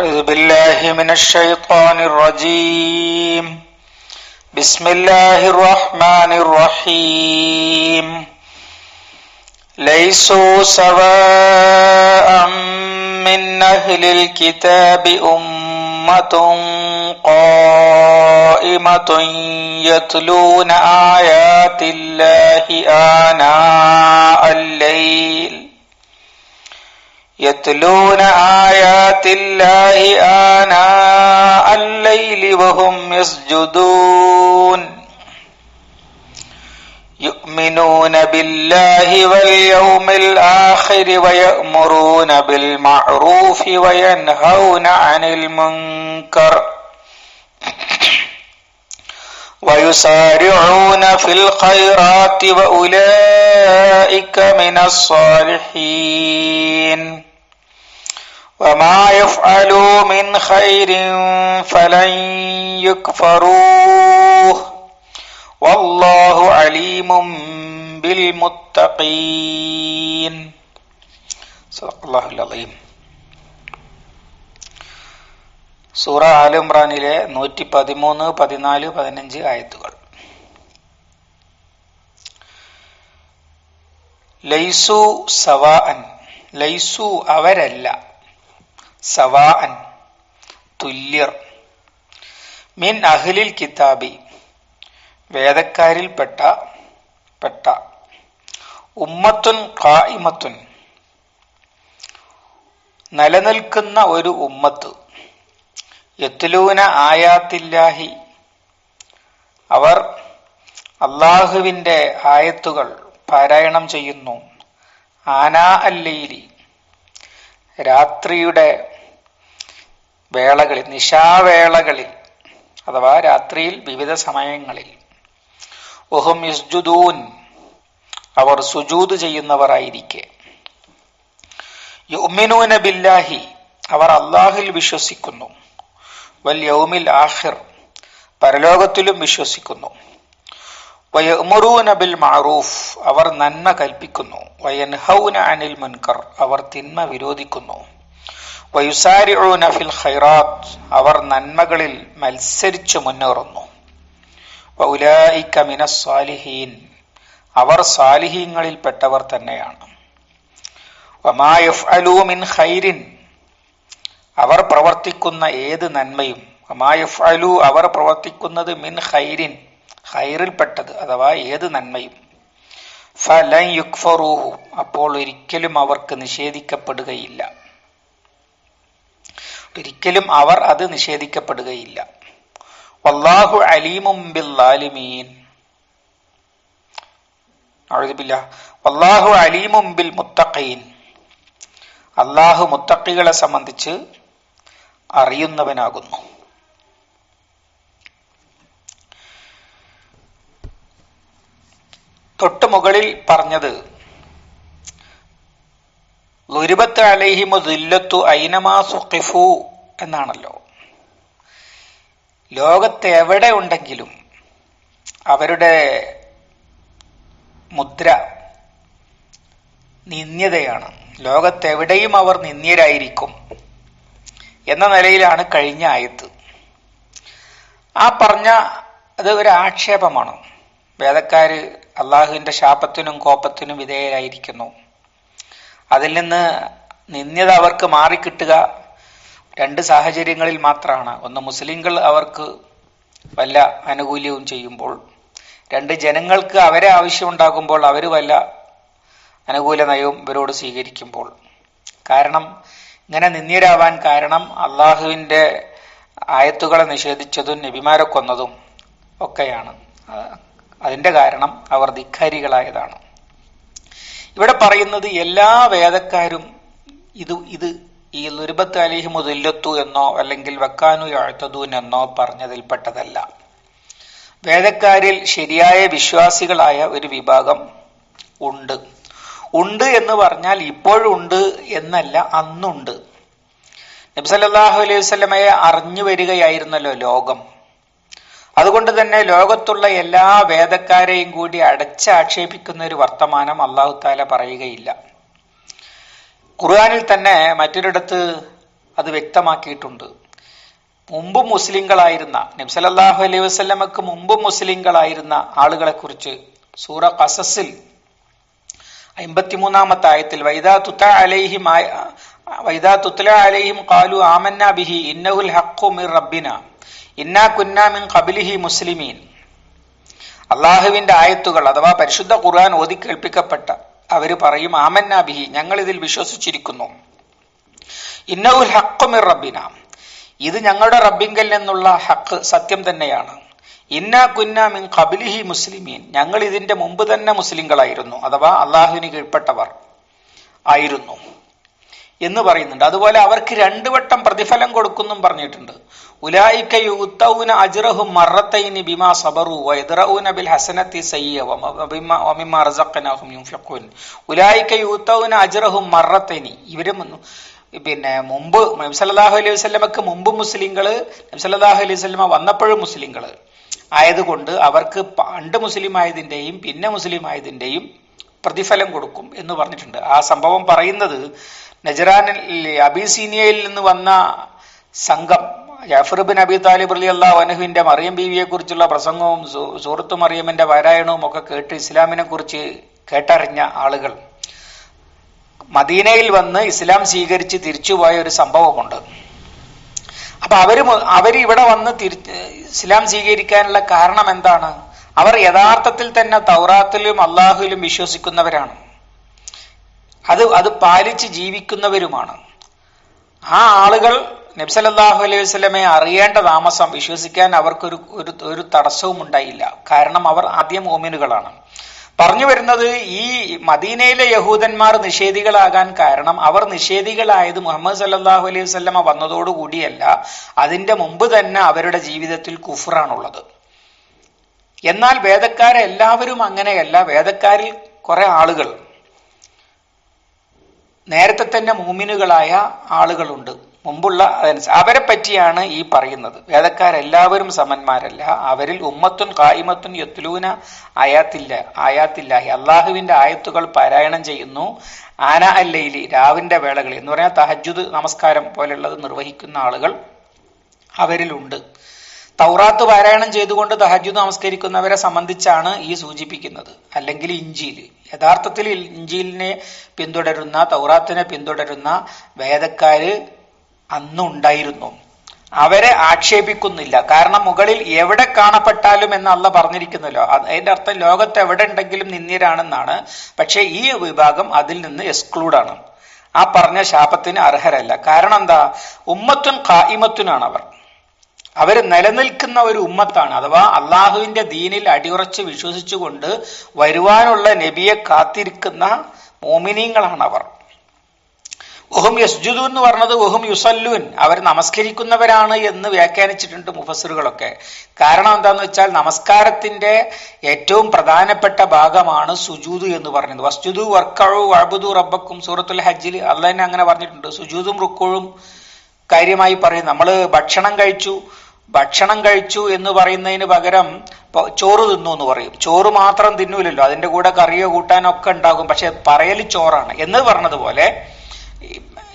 أعوذ بالله من الشيطان الرجيم. بسم الله الرحمن الرحيم. ليسوا سواء من أهل الكتاب أمة قائمة يتلون آيات الله آناء الليل. يتلون آيات الله آناء الليل وهم يسجدون. يؤمنون بالله واليوم الآخر ويأمرون بالمعروف وينهون عن المنكر. ويسارعون في الخيرات وأولئك من الصالحين. وما يفعلوا من خير فلن يكفروه والله عليم بالمتقين صدق الله العظيم സൂറ all ഇമ്രാനിലെ നൂറ്റി പതിമൂന്ന് പതിനാല് പതിനഞ്ച് ആയത്തുകൾ ലൈസു സവാഅൻ ലൈസു അവരല്ല സവാഅൻ തുല്യർ. മിൻ അഹ്ലിൽ കിതാബി വേദക്കാരിൽപ്പെട്ട പെട്ട. ഉമ്മത്തുൻ ഖായിമത്തുൻ നിലനിൽക്കുന്ന ഒരു ഉമ്മത്ത്. യത്തുലൂന ആയാത്തില്ലാഹി. അവർ അള്ളാഹുവിന്റെ ആയത്തുകൾ പാരായണം ചെയ്യുന്നു. ആനാ അല്ലയിലി രാത്രിയുടെ വേളകളിൽ നിശാവേളകളിൽ അഥവാ രാത്രിയിൽ വിവിധ സമയങ്ങളിൽ. ഒഹും യസ്ജുദൂൻ അവർ സുജൂത് ചെയ്യുന്നവരായിരിക്കെ. യുമിനൂന ബില്ലാഹി അവർ അള്ളാഹിൽ വിശ്വസിക്കുന്നു. വൽ യൗമിൽ ആഹിർ പരലോകത്തിലും വിശ്വസിക്കുന്നു. വയമുറൂന ബിൽ മാറൂഫ് അവർ നന്മ കൽപ്പിക്കുന്നു. വയൻഹൗന അനിൽ മുൻകർ അവർ തിന്മ വിരോധിക്കുന്നു. ഫിൽ ഖൈറാത്ത്. അവർ നന്മകളിൽ മത്സരിച്ചു മുന്നേറുന്നു. വൗലായിക മിന സാലിഹീൻ. അവർ സാലിഹീങ്ങളിൽപ്പെട്ടവർ തന്നെയാണ്. മിൻ ഖൈരിൻ. അവർ പ്രവർത്തിക്കുന്ന ഏത് നന്മയും വമാ അലു അവർ പ്രവർത്തിക്കുന്നത് മിൻ ഖൈരിൻ ഖൈറിൽപ്പെട്ടത് അഥവാ ഏത് നന്മയും. ഫലൻ യുക്ഫറൂഹു. അപ്പോൾ ഒരിക്കലും അവർക്ക് നിഷേധിക്കപ്പെടുകയില്ല. ഒരിക്കലും അവർ അത് നിഷേധിക്കപ്പെടുകയില്ല. വല്ലാഹു അലീമും ബില്ലാലിമീൻ അഴുതില്ല വല്ലാഹു അലീമും ബിൽ മുത്തഖീൻ അള്ളാഹു മുത്തക്കികളെ സംബന്ധിച്ച് അറിയുന്നവനാകുന്നു. തൊട്ടു മുകളിൽ പറഞ്ഞത് ലുരിബത്ത് അലൈഹിമു ദുല്ലത്തു ഐനമാ സുഖിഫു എന്നാണല്ലോ. ലോകത്ത് എവിടെ ഉണ്ടെങ്കിലും അവരുടെ മുദ്ര നിന്ദ്യതയാണ്. ലോകത്തെവിടെയും അവർ നിന്ദ്യരായിരിക്കും എന്ന നിലയിലാണ് കഴിഞ്ഞ ആയത്ത്. ആ പറഞ്ഞ അത് ഒരു ആക്ഷേപമാണ്. വേദക്കാര് അള്ളാഹുവിന്റെ ശാപത്തിനും കോപത്തിനും വിധേയരായിരിക്കുന്നു. അതിൽ നിന്ന് നിന്ദ്യത അവർക്ക് മാറിക്കിട്ടുക. രണ്ട് സാഹചര്യങ്ങളിൽ മാത്രമാണ്. ഒന്ന് മുസ്ലിങ്ങൾ അവർക്ക് വല്ല ആനുകൂല്യവും ചെയ്യുമ്പോൾ രണ്ട് ജനങ്ങൾക്ക് അവരെ ആവശ്യമുണ്ടാകുമ്പോൾ അവർ വല്ല അനുകൂല നയവും ഇവരോട് സ്വീകരിക്കുമ്പോൾ. കാരണം ഇങ്ങനെ നിന്ദ്യരാവാൻ കാരണം അള്ളാഹുവിന്റെ ആയത്തുകളെ നിഷേധിച്ചതും നബിമാരെ കൊന്നതും ഒക്കെയാണ്. അതിന്റെ കാരണം അവർ ധിക്കാരികളായതാണ്. ഇവിടെ പറയുന്നത് എല്ലാ വേദക്കാരും ഇത് ഇത് ഈ ലുരുബത്ത് അലിഹി മുതല്ലത്തു എന്നോ അല്ലെങ്കിൽ വക്കാനു യാഴ്ത്തതൂൻ എന്നോ പറഞ്ഞതിൽപ്പെട്ടതല്ല. വേദക്കാരിൽ ശരിയായ വിശ്വാസികളായ ഒരു വിഭാഗം ഉണ്ട്. ഉണ്ട് എന്ന് പറഞ്ഞാൽ ഇപ്പോഴുണ്ട് എന്നല്ല അന്നുണ്ട്. നബ്സല്ലാഹു അലൈഹി വസ്ലമയെ അറിഞ്ഞു വരികയായിരുന്നല്ലോ ലോകം. അതുകൊണ്ട് തന്നെ ലോകത്തുള്ള എല്ലാ വേദക്കാരെയും കൂടി അടച്ചാക്ഷേപിക്കുന്ന ഒരു വർത്തമാനം അള്ളാഹു താല പറയുകയില്ല. ഖുർആാനിൽ തന്നെ മറ്റൊരിടത്ത് അത് വ്യക്തമാക്കിയിട്ടുണ്ട്. മുമ്പ് മുസ്ലിങ്ങളായിരുന്ന നബ്സലല്ലാഹു അലൈഹി വസ്ലമക്ക് മുമ്പ് മുസ്ലിങ്ങളായിരുന്ന ആളുകളെ കുറിച്ച് സൂറ കസസിൽ അമ്പത്തിമൂന്നാമത്തെ ആയത്തിൽ വൈദാ തുത്ത അലൈഹിം വൈദാ തുത്തല അലൈഹിം കാലു ആമന്ന ബിഹി ഇന്നഹുൽ ഹഖു മിർ റബ്ബിന. ഇന്നാ കുന്നാമിൻ കബിലിഹി മുസ്ലിമീൻ. അള്ളാഹുവിന്റെ ആയത്തുകൾ അഥവാ പരിശുദ്ധ ഖുർആൻ ഓതി കേൾപ്പിക്കപ്പെട്ട അവർ പറയും ആമന്ന ബിഹി. ഞങ്ങൾ ഇതിൽ വിശ്വസിച്ചിരിക്കുന്നു. ഇന്നഹുൽ ഹക്കുമിർ മിർ റബ്ബിന. ഇത് ഞങ്ങളുടെ റബ്ബിങ്കൽ നിന്നുള്ള ഹക്ക് സത്യം തന്നെയാണ്. ഇന്ന കുന്ന മിൻ ഖബിലിഹി മുസ്ലിമീൻ. ഞങ്ങൾ ഇതിന്റെ മുമ്പ് തന്നെ മുസ്ലിങ്ങളായിരുന്നു അഥവാ അള്ളാഹുവിന് കീഴ്പ്പെട്ടവർ ആയിരുന്നു എന്ന് പറയുന്നുണ്ട്. അതുപോലെ അവർക്ക് രണ്ടു വട്ടം പ്രതിഫലം കൊടുക്കുന്നും പറഞ്ഞിട്ടുണ്ട്. ബിമാ ബിൽ ഹസനത്തി ഇവരും പിന്നെ മുമ്പ് നബ്സല്ലാഹു അലൈഹി വസ്ലമക്ക് മുമ്പ് മുസ്ലിങ്ങൾ നബ്സല്ലാഹു അലൈഹി വസ്ലമ വന്നപ്പോഴും മുസ്ലിങ്ങൾ. ആയതുകൊണ്ട് അവർക്ക് പണ്ട് മുസ്ലിം ആയതിന്റെയും പിന്നെ മുസ്ലിം ആയതിന്റെയും പ്രതിഫലം കൊടുക്കും എന്ന് പറഞ്ഞിട്ടുണ്ട്. ആ സംഭവം പറയുന്നത് നജറാനിൽ അബിസീനിയയിൽ നിന്ന് വന്ന സംഘം Jafar bin Abi Talib Ali അള്ളാഹ് വനഹുവിന്റെ മറിയം ബീവിയെ കുറിച്ചുള്ള പ്രസംഗവും സൂറത്ത് മറിയമിന്റെ പാരായണവും ഒക്കെ കേട്ട് ഇസ്ലാമിനെ കുറിച്ച് കേട്ടറിഞ്ഞ ആളുകൾ. മദീനയിൽ വന്ന് ഇസ്ലാം സ്വീകരിച്ച് തിരിച്ചുപോയ ഒരു സംഭവമുണ്ട്. അപ്പൊ അവർ അവരിവിടെ വന്ന് തിരിച്ച് ഇസ്ലാം സ്വീകരിക്കാനുള്ള കാരണം എന്താണ്? അവർ യഥാർത്ഥത്തിൽ തന്നെ തൗറാത്തിലും അള്ളാഹുവിലും വിശ്വസിക്കുന്നവരാണ്. അത് അത് പാലിച്ച് ജീവിക്കുന്നവരുമാണ്. ആ ആളുകൾ നബ്സലല്ലാഹു അലൈഹി വസ്ലമെ അറിയേണ്ട താമസം വിശ്വസിക്കാൻ അവർക്കൊരു ഒരു ഒരു തടസ്സവും ഉണ്ടായില്ല. കാരണം അവർ ആദ്യം ഓമിനുകളാണ് പറഞ്ഞു വരുന്നത് ഈ മദീനയിലെ യഹൂദന്മാർ നിഷേധികളാകാൻ കാരണം അവർ നിഷേധികളായത് മുഹമ്മദ് സല്ലാഹു അലൈഹി വസ്ലമ വന്നതോടുകൂടിയല്ല. അതിന്റെ മുമ്പ് തന്നെ അവരുടെ ജീവിതത്തിൽ കുഫറാണുള്ളത്. എന്നാൽ വേദക്കാരെല്ലാവരും അങ്ങനെയല്ല. വേദക്കാരിൽ കുറെ ആളുകൾ. നേരത്തെ തന്നെ മൂമിനുകളായ ആളുകളുണ്ട്. മുമ്പുള്ള അവരെ പറ്റിയാണ് ഈ പറയുന്നത്. വേദക്കാരെല്ലാവരും സമന്മാരല്ല. അവരിൽ ഉമ്മത്തുൻ കായിമത്തുൻ യത്ലൂന ആയാത്തില്ല ആയാത്തില്ലാഹി. അള്ളാഹുവിന്റെ ആയത്തുകൾ പാരായണം ചെയ്യുന്നു. ആന അല്ലയിലി രാവിന്റെ വേളകളിൽ. എന്ന് പറഞ്ഞാൽ തഹജുദ് നമസ്കാരം പോലെയുള്ളത് നിർവഹിക്കുന്ന ആളുകൾ അവരിലുണ്ട്. തൗറാത്ത് പാരായണം ചെയ്തുകൊണ്ട് തഹജുദ് നമസ്കരിക്കുന്നവരെ സംബന്ധിച്ചാണ് ഈ സൂചിപ്പിക്കുന്നത്. അല്ലെങ്കിൽ ഇഞ്ചിയിൽ. യഥാർത്ഥത്തിൽ ഇഞ്ചിലിനെ പിന്തുടരുന്ന തൗറാത്തിനെ പിന്തുടരുന്ന വേദക്കാര് അന്നുണ്ടായിരുന്നു. അവരെ ആക്ഷേപിക്കുന്നില്ല. കാരണം മുകളിൽ എവിടെ കാണപ്പെട്ടാലും എന്ന് അല്ല പറഞ്ഞിരിക്കുന്നല്ലോ. അതിന്റെ അർത്ഥം ലോകത്ത് എവിടെ ഉണ്ടെങ്കിലും നിന്ദ്യരാണെന്നാണ്. പക്ഷേ ഈ വിഭാഗം അതിൽ നിന്ന് എക്സ്ക്ലൂഡാണ് ആ പറഞ്ഞ ശാപത്തിന് അർഹരല്ല. കാരണം എന്താ? ഉമ്മത്തുൻ കായിമത്തുനാണ് അവർ. അവർ നിലനിൽക്കുന്ന ഒരു ഉമ്മത്താണ്. അഥവാ അള്ളാഹുവിന്റെ ദീനിൽ അടിയുറച്ച് വിശ്വസിച്ചുകൊണ്ട് വരുവാനുള്ള നബിയെ കാത്തിരിക്കുന്ന മോമിനീങ്ങളാണ് അവർ. ഒഹും യസ്ജുദു എന്ന് പറഞ്ഞത് ഒഹും യുസല്ലുൻ. അവർ നമസ്കരിക്കുന്നവരാണ് എന്ന് വ്യാഖ്യാനിച്ചിട്ടുണ്ട് മുഫസറുകളൊക്കെ കാരണം എന്താന്ന് വെച്ചാൽ നമസ്കാരത്തിന്റെ ഏറ്റവും പ്രധാനപ്പെട്ട ഭാഗമാണ് സുജൂദ് എന്ന് പറയുന്നത് വസ്ജുദു വർക്കഴു വഴബുദു റബ്ബക്കും സൂറത്തുൽ ഹജ്ജിൽ അള്ളതന്നെ അങ്ങനെ പറഞ്ഞിട്ടുണ്ട്. സുജൂദും റുക്കോഴും കാര്യമായി പറയും. നമ്മൾ ഭക്ഷണം കഴിച്ചു ഭക്ഷണം കഴിച്ചു എന്ന് പറയുന്നതിന് പകരം ചോറ് തിന്നു എന്ന് പറയും. ചോറ് മാത്രം തിന്നൂലല്ലോ. അതിന്റെ കൂടെ കറിയോ കൂട്ടാനോ ഒക്കെ ഉണ്ടാകും. പക്ഷെ പറയൽ ചോറാണ്. എന്ന് പറഞ്ഞതുപോലെ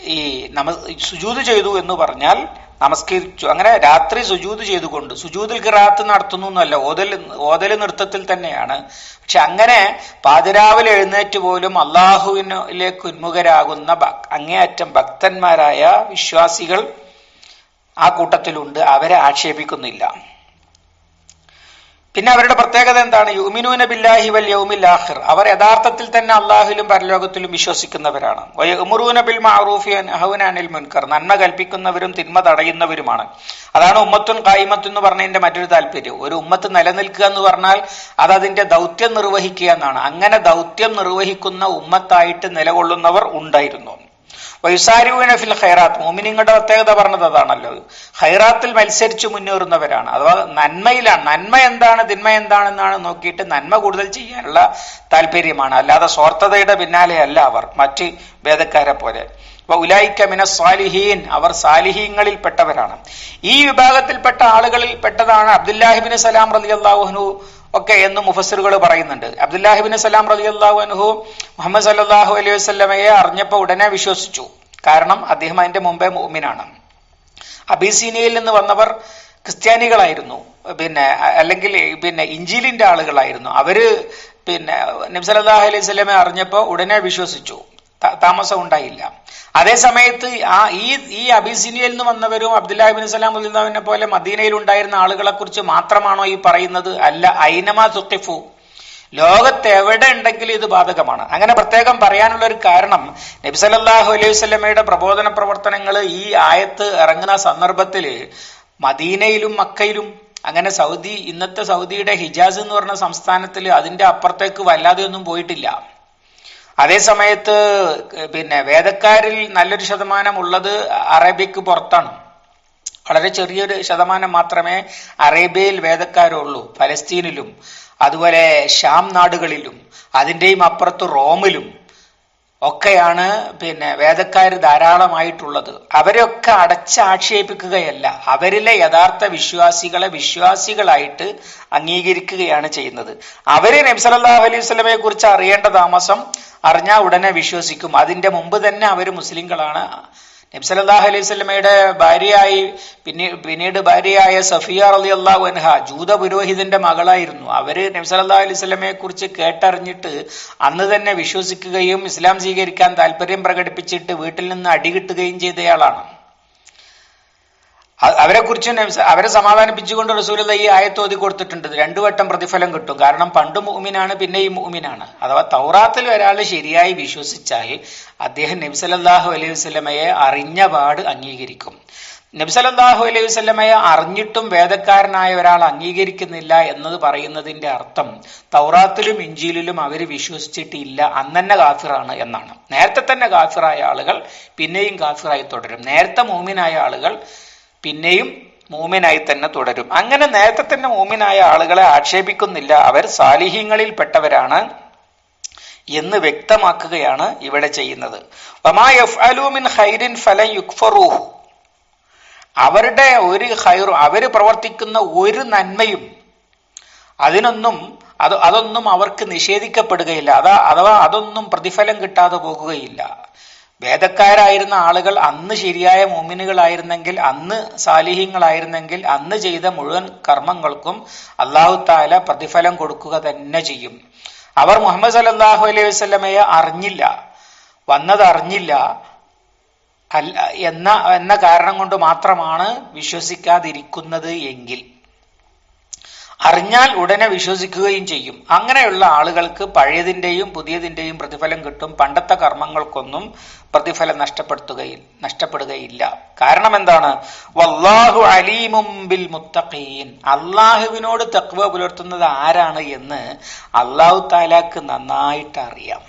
ഈ നമ സുജൂത് ചെയ്തു എന്ന് പറഞ്ഞാൽ നമസ്കരിച്ചു. അങ്ങനെ രാത്രി സുജൂത് ചെയ്തുകൊണ്ട് സുജൂതിൽ കിറാത്ത് നടത്തുന്നു എന്നല്ല ഓതൽ ഓതൽ നൃത്തത്തിൽ തന്നെയാണ്. പക്ഷെ അങ്ങനെ പാതിരാവിലെ എഴുന്നേറ്റ് പോലും അള്ളാഹുവിനിലേക്ക് ഉന്മുഖരാകുന്ന അങ്ങേയറ്റം ഭക്തന്മാരായ വിശ്വാസികൾ ആ കൂട്ടത്തിലുണ്ട്. അവരെ ആക്ഷേപിക്കുന്നില്ല. പിന്നെ അവരുടെ പ്രത്യേകത എന്താണ്? യുമിനൂന ബില്ലാഹി വൽ യൗമിൽ ആഖിർ. അവർ യഥാർത്ഥത്തിൽ തന്നെ അള്ളാഹുലും പരലോകത്തിലും വിശ്വസിക്കുന്നവരാണ്. ഉമറൂന ബിൽ മാറൂഫി അനിൽ മുൻകർ. നന്മ കൽപ്പിക്കുന്നവരും തിന്മ തടയുന്നവരുമാണ്. അതാണ് ഉമ്മത്തുൻ കായ്മത്ത് എന്ന് പറഞ്ഞതിന്റെ മറ്റൊരു താല്പര്യം. ഒരു ഉമ്മത്ത് നിലനിൽക്കുക എന്ന് പറഞ്ഞാൽ അത് അതിന്റെ ദൗത്യം നിർവഹിക്കുക എന്നാണ്. അങ്ങനെ ദൗത്യം നിർവഹിക്കുന്ന ഉമ്മത്തായിട്ട് നിലകൊള്ളുന്നവർ ഉണ്ടായിരുന്നു. വൈസാരിവിന ഫിൽ ഖൈറാത്ത്. മോമിനിങ്ങളുടെ പ്രത്യേകത പറഞ്ഞത് അതാണല്ലോ ഖൈറാത്തിൽ മത്സരിച്ച് മുന്നേറുന്നവരാണ്. അഥവാ നന്മയിലാണ്. നന്മ എന്താണ്? തിന്മ എന്താണെന്നാണ് നോക്കിയിട്ട് നന്മ കൂടുതൽ ചെയ്യാനുള്ള താല്പര്യമാണ്. അല്ലാതെ സ്വാർത്ഥതയുടെ പിന്നാലെയല്ല അവർ. മറ്റ് ഭേദക്കാരെ പോലെ. ഉലായിക്ക മിന സാലിഹീൻ. അവർ സാലിഹീങ്ങളിൽ പെട്ടവരാണ് ഈ വിഭാഗത്തിൽപ്പെട്ട ആളുകളിൽ പെട്ടതാണ് അബ്ദുല്ലാഹിബിൻ സലാം റലി അള്ളാഹുനു ഒക്കെ എന്ന് മുഫസ്സിറുകൾ പറയുന്നുണ്ട്. അബ്ദുല്ലാഹിബിൻ സലാം റലി അള്ളാഹുനുഹു മുഹമ്മദ് സല്ലാഹു അലൈഹി വസ്ലമയെ അറിഞ്ഞപ്പോൾ ഉടനെ വിശ്വസിച്ചു. കാരണം അദ്ദേഹം അതിന്റെ മുമ്പേ മുഅ്മിനാണ്. അബീസീനിയയിൽ നിന്ന് വന്നവർ ക്രിസ്ത്യാനികളായിരുന്നു. പിന്നെ അല്ലെങ്കിൽ പിന്നെ ഇഞ്ചിലിന്റെ ആളുകളായിരുന്നു. അവർ പിന്നെ നബ്സലല്ലാഹു അലൈഹി സ്വലമെ അറിഞ്ഞപ്പോൾ ഉടനെ വിശ്വസിച്ചു. താമസം ഉണ്ടായില്ല. അതേ സമയത്ത് ആ ഈ ഈ അബിസിനിയയിൽ നിന്ന് വന്നവരും അബ്ദുല്ലാഹിബിൻ സലാം ഉദ്ദീനെ പോലെ മദീനയിൽ ഉണ്ടായിരുന്ന ആളുകളെ കുറിച്ച് മാത്രമാണോ ഈ പറയുന്നത്? അല്ല ഐനമ സുഖിഫു ലോകത്ത് എവിടെ ഉണ്ടെങ്കിലും ഇത് ബാധകമാണ്. അങ്ങനെ പ്രത്യേകം പറയാനുള്ള ഒരു കാരണം നബി സല്ലല്ലാഹു അലൈഹി വസല്ലമയുടെ പ്രബോധന പ്രവർത്തനങ്ങൾ ഈ ആയത്ത് ഇറങ്ങുന്ന സന്ദർഭത്തിൽ മദീനയിലും മക്കയിലും അങ്ങനെ സൗദി ഇന്നത്തെ സൗദിയുടെ ഹിജാസ് എന്ന് പറഞ്ഞ സംസ്ഥാനത്തിൽ അതിന്റെ അപ്പുറത്തേക്ക് വല്ലാതെ ഒന്നും പോയിട്ടില്ല. അതേ സമയത്ത് പിന്നെ വേദക്കാരിൽ നല്ലൊരു ശതമാനം ഉള്ളത് അറേബ്യക്ക് പുറത്താണ്. വളരെ ചെറിയൊരു ശതമാനം മാത്രമേ അറേബ്യയിൽ വേദക്കാരുള്ളൂ ഫലസ്തീനിലും അതുപോലെ ഷാം നാടുകളിലും അതിന്റെയും അപ്പുറത്ത് റോമിലും. ഒക്കെയാണ് പിന്നെ വേദക്കാർ ധാരാളമായിട്ടുള്ളത്. അവരൊക്കെ അടച്ചാക്ഷേപിക്കുകയല്ല അവരിലെ യഥാർത്ഥ വിശ്വാസികളെ വിശ്വാസികളായിട്ട് അംഗീകരിക്കുകയാണ് ചെയ്യുന്നത്. അവർ നബ്സലല്ലാഹു അലൈഹി സ്വലമയെ കുറിച്ച് അറിയേണ്ട താമസം അറിഞ്ഞാൽ ഉടനെ വിശ്വസിക്കും. അതിന്റെ മുമ്പ് തന്നെ അവർ മുസ്ലിങ്ങളാണ് നബ്സലല്ലാഹു അലൈഹി സ്വലമയുടെ ഭാര്യയായി പിന്നെ പിന്നീട് ഭാര്യയായ സഫിയ അലി അള്ളാഹു അൻഹ ജൂത പുരോഹിതന്റെ മകളായിരുന്നു. അവർ നബ്സലല്ലാഹു അലൈഹി സ്വലമയെ കുറിച്ച് കേട്ടറിഞ്ഞിട്ട് അന്ന് തന്നെ വിശ്വസിക്കുകയും ഇസ്ലാം സ്വീകരിക്കാൻ താല്പര്യം പ്രകടിപ്പിച്ചിട്ട് വീട്ടിൽ നിന്ന് അടികിട്ടുകയും ചെയ്തയാളാണ്. അവരെ കുറിച്ച് അവരെ സമാധാനിപ്പിച്ചുകൊണ്ട് റസൂലത ഈ ആയത്ത് കൊടുത്തിട്ടുണ്ട്. രണ്ടു വട്ടം പ്രതിഫലം കിട്ടും. കാരണം പണ്ട് മൂമിനാണ് ഈ മൂമിനാണ് അഥവാ തൗറാത്തിൽ ഒരാൾ ശരിയായി വിശ്വസിച്ചാൽ അദ്ദേഹം നബ്സലല്ലാഹു അലൈഹി വസ്ലമയെ അറിഞ്ഞ പാട് അംഗീകരിക്കും. നബ്സലല്ലാഹു അലൈഹി വസ്ലമയെ അറിഞ്ഞിട്ടും വേദക്കാരനായ ഒരാൾ അംഗീകരിക്കുന്നില്ല എന്നത് പറയുന്നതിന്റെ അർത്ഥം തൗറാത്തിലും ഇഞ്ചിയിലും അവർ വിശ്വസിച്ചിട്ടില്ല. അന്നന്നെ കാഫിറാണ് എന്നാണ്. നേരത്തെ തന്നെ കാഫിറായ ആളുകൾ പിന്നെയും കാഫിറായി തുടരും. നേരത്തെ മൂമിനായ ആളുകൾ പിന്നെയും മൂമിനായി തന്നെ തുടരും. അങ്ങനെ നേരത്തെ തന്നെ മൂമിനായ ആളുകളെ ആക്ഷേപിക്കുന്നില്ല. അവർ സാലിഹ്യങ്ങളിൽ പെട്ടവരാണ് എന്ന് വ്യക്തമാക്കുകയാണ് ഇവിടെ ചെയ്യുന്നത്. അവരുടെ ഒരു ഹൈറും അവർ പ്രവർത്തിക്കുന്ന ഒരു നന്മയും അതിനൊന്നും അത് അതൊന്നും അവർക്ക് നിഷേധിക്കപ്പെടുകയില്ല. അതാ അഥവാ അതൊന്നും പ്രതിഫലം കിട്ടാതെ പോകുകയില്ല. വേദക്കാരായിരുന്ന ആളുകൾ അന്ന് ശരിയായ മോമിനുകളായിരുന്നെങ്കിൽ അന്ന് സാലിഹ്യങ്ങളായിരുന്നെങ്കിൽ അന്ന് ചെയ്ത മുഴുവൻ കർമ്മങ്ങൾക്കും അള്ളാഹു താല പ്രതിഫലം കൊടുക്കുക തന്നെ ചെയ്യും. അവർ മുഹമ്മദ് സല്ലല്ലാഹു അലൈഹി വസ്ലമയെ അറിഞ്ഞില്ല. വന്നത് അറിഞ്ഞില്ല. അല്ല എന്ന എന്ന കാരണം കൊണ്ട് മാത്രമാണ് വിശ്വസിക്കാതിരിക്കുന്നത് എങ്കിൽ. അറിഞ്ഞാൽ ഉടനെ വിശ്വസിക്കുകയും ചെയ്യും. അങ്ങനെയുള്ള ആളുകൾക്ക് പഴയതിന്റെയും പുതിയതിന്റെയും പ്രതിഫലം കിട്ടും. പണ്ടത്തെ കർമ്മങ്ങൾക്കൊന്നും പ്രതിഫലം നഷ്ടപ്പെടുത്തുകയിൽ നഷ്ടപ്പെടുകയില്ല. കാരണം എന്താണ്? വല്ലാഹു അലീമും ബിൽ മുത്തഖീൻ. അള്ളാഹുവിനോട് തക്വ പുലർത്തുന്നത് ആരാണ് എന്ന് അള്ളാഹു താലാക്ക് നന്നായിട്ട് അറിയാം.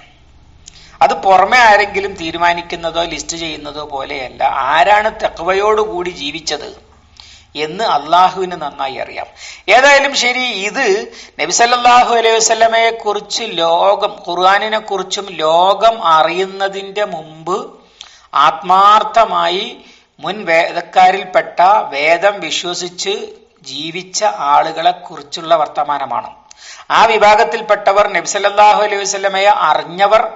അത് പുറമെ ആരെങ്കിലും തീരുമാനിക്കുന്നതോ ലിസ്റ്റ് ചെയ്യുന്നതോ പോലെയല്ല. ആരാണ് തെക്വയോടുകൂടി ജീവിച്ചത്? എന്ന് അള്ളാഹുവിന് നന്നായി അറിയാം. ഏതായാലും ശരി ഇത് നബിസല്ലാഹു അലൈഹി വസ്ലമയെ കുറിച്ച് ലോകം ഖുർആാനിനെ കുറിച്ചും ലോകം അറിയുന്നതിന്റെ മുമ്പ് ആത്മാർത്ഥമായി മുൻ വേദക്കാരിൽപ്പെട്ട വേദം വിശ്വസിച്ച് ജീവിച്ച ആളുകളെ കുറിച്ചുള്ള വർത്തമാനമാണ്. ആ വിഭാഗത്തിൽപ്പെട്ടവർ നബിസല്ലാഹു അലൈഹി വസ്ലമയെ അറിഞ്ഞവർ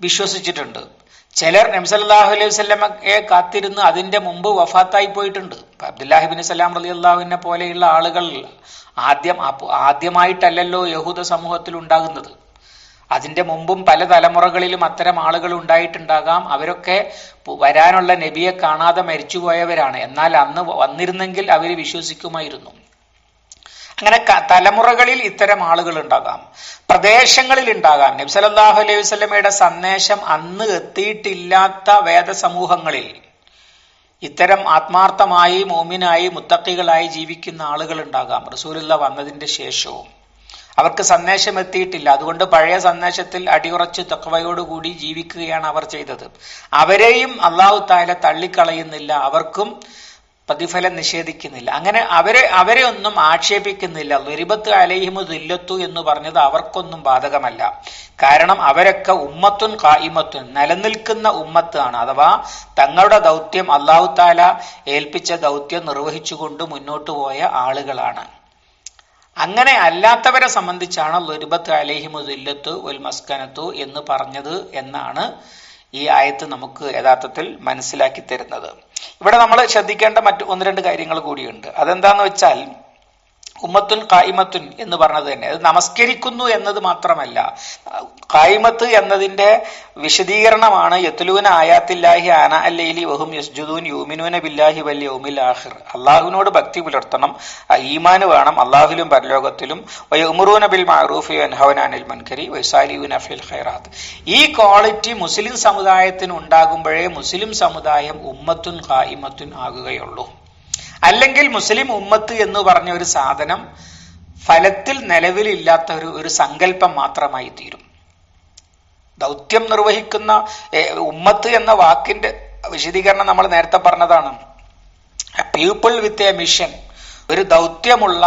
വിശ്വസിച്ചിട്ടുണ്ട്. ചിലർ നബ്സല്ലാഹു അലൈഹി വസ്ലമയെ കാത്തിരുന്ന് അതിന്റെ മുമ്പ് വഫാത്തായി പോയിട്ടുണ്ട്. ഇപ്പൊ അബ്ദുല്ലാഹിബിൻ സലാം അലി അള്ളാഹുവിനെ പോലെയുള്ള ആളുകൾ ആദ്യം അപ്പോ- ആദ്യമായിട്ടല്ലല്ലോ യഹൂദ സമൂഹത്തിൽ ഉണ്ടാകുന്നത്. അതിന്റെ മുമ്പും പല തലമുറകളിലും അത്തരം ആളുകൾ ഉണ്ടായിട്ടുണ്ടാകാം. അവരൊക്കെ വരാനുള്ള നബിയെ കാണാതെ മരിച്ചുപോയവരാണ്. എന്നാൽ അന്ന് വന്നിരുന്നെങ്കിൽ അവർ വിശ്വസിക്കുമായിരുന്നു. അങ്ങനെ തലമുറകളിൽ ഇത്തരം ആളുകൾ ഉണ്ടാകാം. പ്രദേശങ്ങളിൽ ഉണ്ടാകാം. നബ്സലല്ലാഹു അലൈഹി വസ്ലമയുടെ സന്ദേശം അന്ന് എത്തിയിട്ടില്ലാത്ത വേദസമൂഹങ്ങളിൽ ഇത്തരം ആത്മാർത്ഥമായി മോമിനായി മുത്തക്കികളായി ജീവിക്കുന്ന ആളുകൾ ഉണ്ടാകാം റസൂലുള്ള വന്നതിന്റെ ശേഷവും. അവർക്ക് സന്ദേശം എത്തിയിട്ടില്ല അതുകൊണ്ട് പഴയ സന്ദേശത്തിൽ അടിയുറച്ച് തക്കവയോടുകൂടി ജീവിക്കുകയാണ് അവർ ചെയ്തത്. അവരെയും അള്ളാഹു താല തള്ളിക്കളയുന്നില്ല. അവർക്കും പ്രതിഫലം നിഷേധിക്കുന്നില്ല. അങ്ങനെ അവരെ അവരെ ഒന്നും ആക്ഷേപിക്കുന്നില്ല. ലുരിബത്ത് അലഹിമു ദില്ലത്തു എന്ന് പറഞ്ഞത് അവർക്കൊന്നും ബാധകമല്ല. കാരണം അവരൊക്കെ ഉമ്മത്തുൻ കായിമത്തുൻ നിലനിൽക്കുന്ന ഉമ്മത്താണ്. അഥവാ തങ്ങളുടെ ദൗത്യം അള്ളാഹു താല ഏൽപ്പിച്ച ദൗത്യം നിർവഹിച്ചുകൊണ്ട് മുന്നോട്ടു പോയ ആളുകളാണ്. അങ്ങനെ അല്ലാത്തവരെ സംബന്ധിച്ചാണ് ലുരിബത്ത് അലൈഹിമു ദില്ലത്തു ഉൽ മസ്കനത്തു എന്ന് പറഞ്ഞത് എന്നാണ് ഈ ആയത്ത് നമുക്ക് യഥാർത്ഥത്തിൽ മനസ്സിലാക്കി തരുന്നത്. ഇവിടെ നമ്മൾ ശ്രദ്ധിക്കേണ്ട മറ്റു ഒന്ന് രണ്ട് കാര്യങ്ങൾ കൂടിയുണ്ട്. അതെന്താന്ന് വെച്ചാൽ ഉമ്മത്തുൻ കായിമത്തുൻ എന്ന് പറഞ്ഞത് തന്നെ. അത് നമസ്കരിക്കുന്നു എന്നത് മാത്രമല്ല. കായിമത്ത് എന്നതിന്റെ വിശദീകരണമാണ് യത്തുലൂന ആയാത്തില്ലാഹി ആന അല്ലൈലി വഹും യസ്ജുദൂൻ യൂമിനൂന ബില്ലാഹി വല്യ യൗമിൽ ആഹിർ അള്ളാഹുവിനോട് ഭക്തി പുലർത്തണം ഈമാൻ വേണം അള്ളാഹുലും പരലോകത്തിലും. വയുമുറൂന ബിൽ മാറൂഫ് അൻഹവനാനിൽ മൻകരി വൈസാലിയൂന ഫിൽ ഖൈറാത്ത്. ഈ ക്വാളിറ്റി മുസ്ലിം സമുദായത്തിന് ഉണ്ടാകുമ്പോഴേ മുസ്ലിം സമുദായം ഉമ്മത്തുൻ കായിമത്തുൻ ആകുകയുള്ളൂ. അല്ലെങ്കിൽ മുസ്ലിം ഉമ്മത്ത് എന്ന് പറഞ്ഞ ഒരു സാധനം ഫലത്തിൽ നിലവിലില്ലാത്ത ഒരു ഒരു സങ്കല്പം മാത്രമായി തീരും. ദൗത്യം നിർവഹിക്കുന്ന ഉമ്മത്ത് എന്ന വാക്കിന്റെ വിശദീകരണം നമ്മൾ നേരത്തെ പറഞ്ഞതാണ്. പീപ്പിൾ വിത്ത് എ മിഷൻ ഒരു ദൗത്യമുള്ള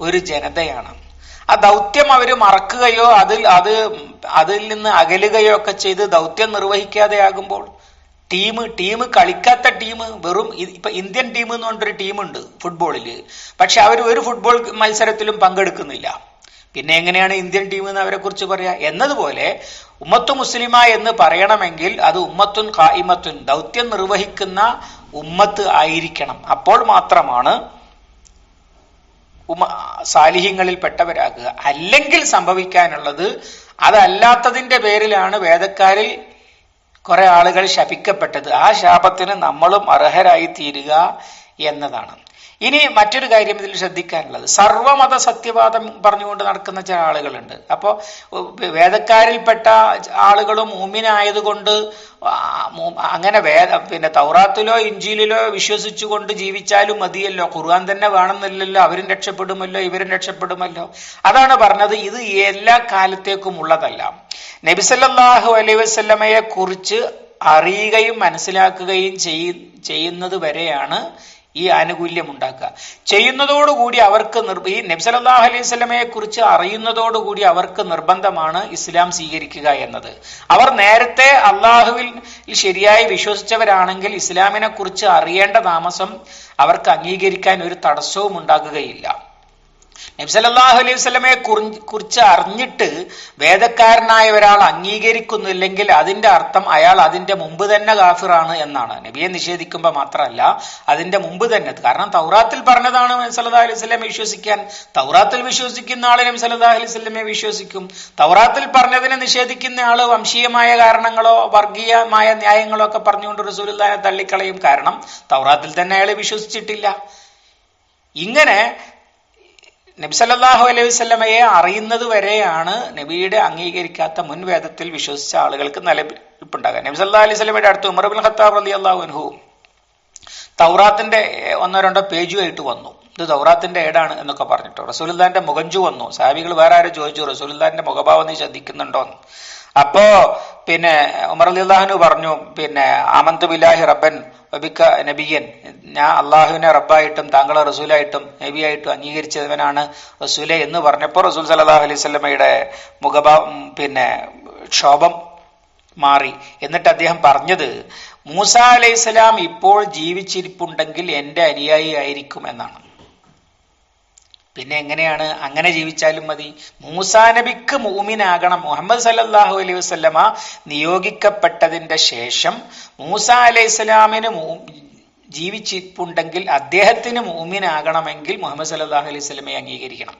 ഒരു ജനതയാണ്. ആ ദൗത്യം അവർ മറക്കുകയോ അതിൽ അത് അതിൽ നിന്ന് അകലുകയോ ഒക്കെ ചെയ്ത് ദൗത്യം നിർവഹിക്കാതെ ആകുമ്പോൾ ടീം ടീം കളിക്കാത്ത ടീം വെറും ഇപ്പൊ ഇന്ത്യൻ ടീം എന്ന് പറഞ്ഞൊരു ടീമുണ്ട് ഫുട്ബോളിൽ പക്ഷെ അവർ ഒരു ഫുട്ബോൾ മത്സരത്തിലും പങ്കെടുക്കുന്നില്ല. പിന്നെ എങ്ങനെയാണ് ഇന്ത്യൻ ടീം എന്ന് അവരെ കുറിച്ച് പറയാ? എന്നതുപോലെ ഉമ്മത്തു മുസ്ലിമ എന്ന് പറയണമെങ്കിൽ അത് ഉമ്മത്തുൻ കായിമത്തുൻ ദൗത്യം നിർവഹിക്കുന്ന ഉമ്മത്ത് ആയിരിക്കണം. അപ്പോൾ മാത്രമാണ് ഉമ സാലിഹ്യങ്ങളിൽ പെട്ടവരാകുക അല്ലെങ്കിൽ സംഭവിക്കാനുള്ളത് അതല്ലാത്തതിന്റെ പേരിലാണ് വേദക്കാരിൽ കുറെ ആളുകൾ ശപിക്കപ്പെട്ടത് ആ ശാപത്തിന് നമ്മളും അർഹരായി തീരുക എന്നതാണ്. ഇനി മറ്റൊരു കാര്യം ഇതിൽ ശ്രദ്ധിക്കാനുള്ളത്. സർവമത സത്യവാദം പറഞ്ഞുകൊണ്ട് നടക്കുന്ന ചില ആളുകളുണ്ട്. അപ്പോൾ വേദക്കാരിൽപ്പെട്ട ആളുകളും മൂമിനായതുകൊണ്ട് അങ്ങനെ വേദ പിന്നെ തൗറാത്തിലോ ഇഞ്ചിയിലോ വിശ്വസിച്ചുകൊണ്ട് ജീവിച്ചാലും മതിയല്ലോ. ഖുർആൻ തന്നെ വേണമെന്നില്ലല്ലോ. അവരും രക്ഷപ്പെടുമല്ലോ ഇവരും രക്ഷപ്പെടുമല്ലോ. അതാണ് പറഞ്ഞത്. ഇത് എല്ലാ കാലത്തേക്കും ഉള്ളതല്ല. നബിസല്ലാഹു അലൈ വസ്ലമയെ കുറിച്ച് അറിയുകയും മനസ്സിലാക്കുകയും ചെയ്യ- ചെയ്യുന്നത് വരെയാണ് ഈ ആനുകൂല്യം ഉണ്ടാക്കുക ചെയ്യുന്നതോടുകൂടി അവർക്ക് നിർ- ഈ നബ്സലാഹ് അലൈഹി സ്വലമയെ കുറിച്ച് അറിയുന്നതോടുകൂടി അവർക്ക് നിർബന്ധമാണ് ഇസ്ലാം സ്വീകരിക്കുക എന്നത്. അവർ നേരത്തെ അള്ളാഹുവിൽ ശരിയായി വിശ്വസിച്ചവരാണെങ്കിൽ ഇസ്ലാമിനെ കുറിച്ച് അറിയേണ്ട താമസം അവർക്ക് അംഗീകരിക്കാൻ ഒരു തടസ്സവും ഉണ്ടാകുകയില്ല. നബ്സലല്ലാഹു അലൈഹി വസല്ലമയെ കുറിച്ച് അറിഞ്ഞിട്ട് വേദക്കാരനായ ഒരാൾ അംഗീകരിക്കുന്നില്ലെങ്കിൽ അതിന്റെ അർത്ഥം അയാൾ അതിന്റെ മുമ്പ് തന്നെ കാഫിറാണ് എന്നാണ്. നബിയെ നിഷേധിക്കുമ്പോൾ മാത്രമല്ല അതിന്റെ മുമ്പ് തന്നെ. കാരണം തൗറാത്തിൽ പറഞ്ഞതാണ് നബി സല്ലല്ലാഹു അലൈഹി സ്വലമെ വിശ്വസിക്കാൻ. തൗറാത്തിൽ വിശ്വസിക്കുന്ന ആൾ നബി സല്ലല്ലാഹു അലൈഹി സ്വലമെ വിശ്വസിക്കും. തൗറാത്തിൽ പറഞ്ഞതിനെ നിഷേധിക്കുന്ന ആൾ വംശീയമായ കാരണങ്ങളോ വർഗീയമായ ന്യായങ്ങളോ ഒക്കെ പറഞ്ഞുകൊണ്ട് റസൂലുള്ളാഹിനെ തള്ളിക്കളയും. കാരണം തൗറാത്തിൽ തന്നെ അയാൾ വിശ്വസിച്ചിട്ടില്ല. ഇങ്ങനെ നബ്സല്ലാഹു അലൈഹി വസല്ലമയെ അറിയുന്നത് വരെയാണ് നബിയുടെ അംഗീകരിക്കാത്ത മുൻ വേദത്തിൽ വിശ്വസിച്ച ആളുകൾക്ക് നിലനിൽപ്പുണ്ടാകുക നബി സല്ലാ അലൈഹി സ്വലമയുടെ അടുത്ത് ഉമർ ബിൻ ഖത്താബ് അലി അള്ളാഹു അൻഹു തൗറാത്തിന്റെ ഒന്നോ രണ്ടോ പേജുമായിട്ട് വന്നു. ഇത് തൗറാത്തിന്റെ ഏടാണ് എന്നൊക്കെ പറഞ്ഞിട്ട്. റസൂലുല്ലാന്റെ മുഖഞ്ചു വന്നു സാഹിബികൾ വേറെ ആരും ചോദിച്ചു റസൂലുല്ലാന്റെ മുഖഭാവം നീ ശ്രദ്ധിക്കുന്നുണ്ടോ അപ്പോ പിന്നെ ഉമർ അലി അള്ളാഹുനു പറഞ്ഞു പിന്നെ അമന്തു ബിലാഹി റബ്ബൻ ഒബിക്ക നബിയൻ. ഞാൻ അള്ളാഹുവിനെ റബ്ബായിട്ടും താങ്കളെ റസൂലായിട്ടും നബിയായിട്ടും അംഗീകരിച്ചവനാണ് റസൂലെ എന്ന് പറഞ്ഞപ്പോൾ റസൂൽ സലാഹു അലൈഹി സ്വലമയുടെ മുഖഭാവം പിന്നെ ക്ഷോഭം മാറി. എന്നിട്ട് അദ്ദേഹം പറഞ്ഞത് മൂസ അലൈഹിസ്സലാം ഇപ്പോൾ ജീവിച്ചിരിപ്പുണ്ടെങ്കിൽ എന്റെ അനുയായി ആയിരിക്കും എന്നാണ്. പിന്നെ എങ്ങനെയാണ് അങ്ങനെ ജീവിച്ചാലും മതി. മൂസാ നബിക്ക് മൂമിനാകണം മുഹമ്മദ് സല്ലാഹു അലൈഹി വസല്ലമ നിയോഗിക്കപ്പെട്ടതിന്റെ ശേഷം മൂസ അലൈഹി സ്വലാമിന് ജീവിച്ചിട്ടുണ്ടെങ്കിൽ അദ്ദേഹത്തിന് മൂമിനാകണമെങ്കിൽ മുഹമ്മദ് സല്ലാഹു അലൈഹി വസല്ലമയെ അംഗീകരിക്കണം.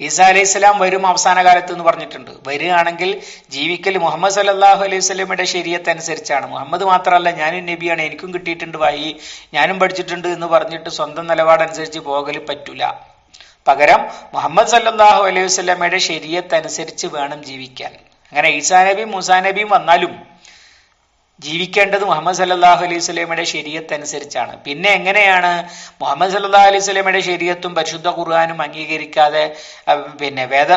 ഈസാ അലൈഹി സ്വലാം വരും അവസാന കാലത്ത് എന്ന് പറഞ്ഞിട്ടുണ്ട്. വരികയാണെങ്കിൽ ജീവിക്കൽ മുഹമ്മദ് സല്ലല്ലാഹു അലൈഹി സ്വലമിയുടെ ശരീരത്തെ അനുസരിച്ചാണ്. മുഹമ്മദ് മാത്രമല്ല ഞാനും നബിയാണ് എനിക്കും കിട്ടിയിട്ടുണ്ട് വായി ഞാനും പഠിച്ചിട്ടുണ്ട് എന്ന് പറഞ്ഞിട്ട് സ്വന്തം നിലപാടനുസരിച്ച് പോകൽ പറ്റൂല. പകരം മുഹമ്മദ് സല്ലാഹു അലൈഹി സ്വലമയുടെ ശരീരത്തെ അനുസരിച്ച് വേണം ജീവിക്കാൻ. അങ്ങനെ ഈസാ നബിയും മൂസാ നബിയും വന്നാലും ജീവിക്കേണ്ടത് മുഹമ്മദ് സല്ലാഹു അലൈഹി സ്വലമയുടെ ശരീരത്ത് അനുസരിച്ചാണ് പിന്നെ എങ്ങനെയാണ് മുഹമ്മദ് സല്ലല്ലാഹു അലൈഹി സ്വലമയുടെ ശരീരത്തും പരിശുദ്ധ ഖുർആാനും അംഗീകരിക്കാതെ പിന്നെ വേദ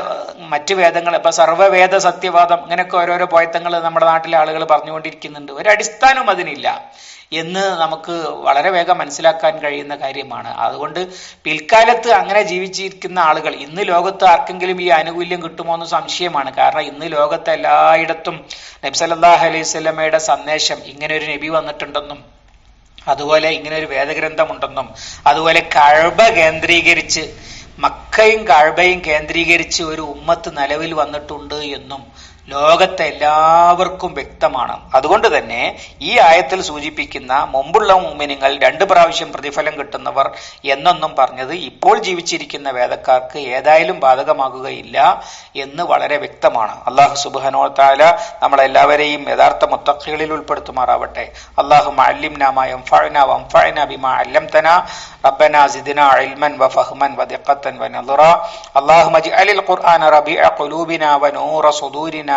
മറ്റ് വേദങ്ങൾ ഇപ്പൊ സർവവേദ സത്യവാദം ഇങ്ങനെയൊക്കെ ഓരോരോ പോയത്തങ്ങൾ നമ്മുടെ നാട്ടിലെ ആളുകൾ പറഞ്ഞുകൊണ്ടിരിക്കുന്നുണ്ട്. ഒരു അടിസ്ഥാനവും അതിനില്ല എന്ന് നമുക്ക് വളരെ വേഗം മനസ്സിലാക്കാൻ കഴിയുന്ന കാര്യമാണ്. അതുകൊണ്ട് പിൽക്കാലത്ത് അങ്ങനെ ജീവിച്ചിരിക്കുന്ന ആളുകൾ ഇന്ന് ലോകത്ത് ആർക്കെങ്കിലും ഈ ആനുകൂല്യം കിട്ടുമോ എന്ന് സംശയമാണ്. കാരണം ഇന്ന് ലോകത്ത് എല്ലായിടത്തും നബി സല്ലല്ലാഹു അലൈഹി സ്വലമയുടെ സന്ദേശം ഇങ്ങനെ ഒരു നബി വന്നിട്ടുണ്ടെന്നും അതുപോലെ ഇങ്ങനെ ഒരു വേദഗ്രന്ഥമുണ്ടെന്നും അതുപോലെ കഴബ കേന്ദ്രീകരിച്ച് മക്കയും കഴബയും കേന്ദ്രീകരിച്ച് ഒരു ഉമ്മത്ത് നിലവിൽ വന്നിട്ടുണ്ട് എന്നും ലോകത്തെ എല്ലാവർക്കും വ്യക്തമാണ് അതുകൊണ്ട് തന്നെ ഈ ആയത്തിൽ സൂചിപ്പിക്കുന്ന മുമ്പുള്ള മുമിനിങ്ങൾ രണ്ട് പ്രാവശ്യം പ്രതിഫലം കിട്ടുന്നവർ എന്നൊന്നും പറഞ്ഞത് ഇപ്പോൾ ജീവിച്ചിരിക്കുന്ന വേദക്കാർക്ക് ഏതായാലും ബാധകമാകുകയില്ല എന്ന് വളരെ വ്യക്തമാണ് അള്ളാഹു സുബാനോ താല നമ്മളെല്ലാവരെയും യഥാർത്ഥ മുത്തഖികളിൽ ഉൾപ്പെടുത്തുമാറാവട്ടെ അള്ളാഹു അല്ലിംനാമായം ബിമാ അല്ലംതന ربنا زدنا علما وفهما ودقة ونظرا اللهم اجعل القرآن ربيع قلوبنا ونور صدورنا